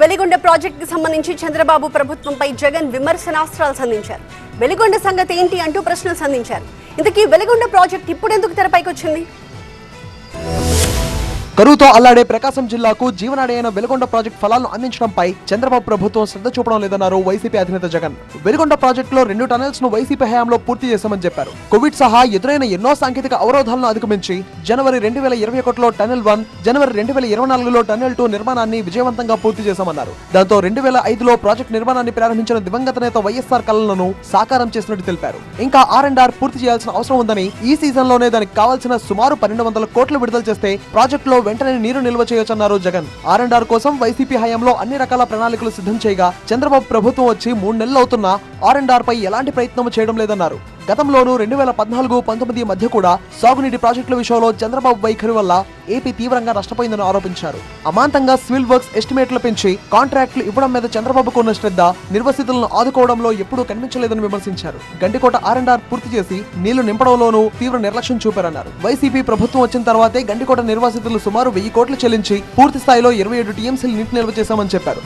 వెలిగొండ ప్రాజెక్టుకు సంబంధించి చంద్రబాబు ప్రభుత్వంపై జగన్ విమర్శనాస్త్రాలు సంధించారు. వెలిగొండ సంగతి ఏంటి అంటూ ప్రశ్నలు సంధించారు. ఇంతకీ వెలిగొండ ప్రాజెక్ట్ ఇప్పుడెందుకు తెరపైకి వచ్చింది కరువుతో అల్లాడే ప్రకాశం జిల్లాకు జీవనాడి అయిన వెలుగొండ ప్రాజెక్ట్ ఫలాలను అందించడంపై చంద్రబాబు ప్రభుత్వం శ్రద్ధ చూపడం లేదన్నారు వైసీపీ అధినేత జగన్. వెలుగొండ ప్రాజెక్టులో రెండు టనల్స్ను వైసీపీ హయాంలో పూర్తి చేశామని చెప్పారు. కోవిడ్ సహా ఎదురైన ఎన్నో సాంకేతిక అవరోధాలను అధిగమించి జనవరి రెండు వేల ఇరవై ఒకటిలో టనల్ వన్ జనవరి రెండు వేల ఇరవై నాలుగులో టనల్ టూ నిర్మాణాన్ని విజయవంతంగా పూర్తి చేశామన్నారు. దాంతో రెండు వేల ఐదులో ప్రాజెక్ట్ నిర్మాణాన్ని ప్రారంభించిన దివంగత నేత వైఎస్ఆర్ కళలను సాకారం చేసినట్టు తెలిపారు. ఇంకా ఆర్ అండ్ ఆర్ పూర్తి చేయాల్సిన అవసరం ఉందని ఈ సీజన్లోనే దానికి కావాల్సిన సుమారు పన్నెండు వందల కోట్లు విడుదల చేస్తే ప్రాజెక్టులో వెంటనే నీరు నిల్వ చేయొచ్చన్నారు జగన్. ఆర్ అండ్ ఆర్ కోసం వైసీపీ హయాంలో అన్ని రకాల ప్రణాళికలు సిద్ధం చేయగా చంద్రబాబు ప్రభుత్వం వచ్చి మూడు నెలలు అవుతున్నా ఆర్ అండ్ ఆర్ పై ఎలాంటి ప్రయత్నం చేయడం లేదన్నారు. గతంలోనూ రెండు వేల పద్నాలుగు పంతొమ్మిది మధ్య కూడా సాగునీటి ప్రాజెక్టుల విషయంలో చంద్రబాబు వైఖరి వల్ల ఏపీ తీవ్రంగా నష్టపోయిందని ఆరోపించారు. అమాంతంగా సివిల్ వర్క్స్ ఎస్టిమేట్లు పెంచి కాంట్రాక్టులు ఇవ్వడం మీద చంద్రబాబుకు ఉన్న శ్రద్ధ నిర్వసితులను ఆదుకోవడంలో ఎప్పుడూ కనిపించలేదని విమర్శించారు. గండికోట ఆర్ అండ్ ఆర్ పూర్తి చేసి నీళ్ళు నింపడంలోనూ తీవ్ర నిర్లక్ష్యం చూపారన్నారు. వైసీపీ ప్రభుత్వం వచ్చిన తర్వాతే గండికోట నిర్వాసితులు సుమారు వెయ్యి కోట్లు చెల్లించి పూర్తి స్థాయిలో ఇరవై ఏడు టీఎంసీలు నీటి నిల్వ చేశామని చెప్పారు.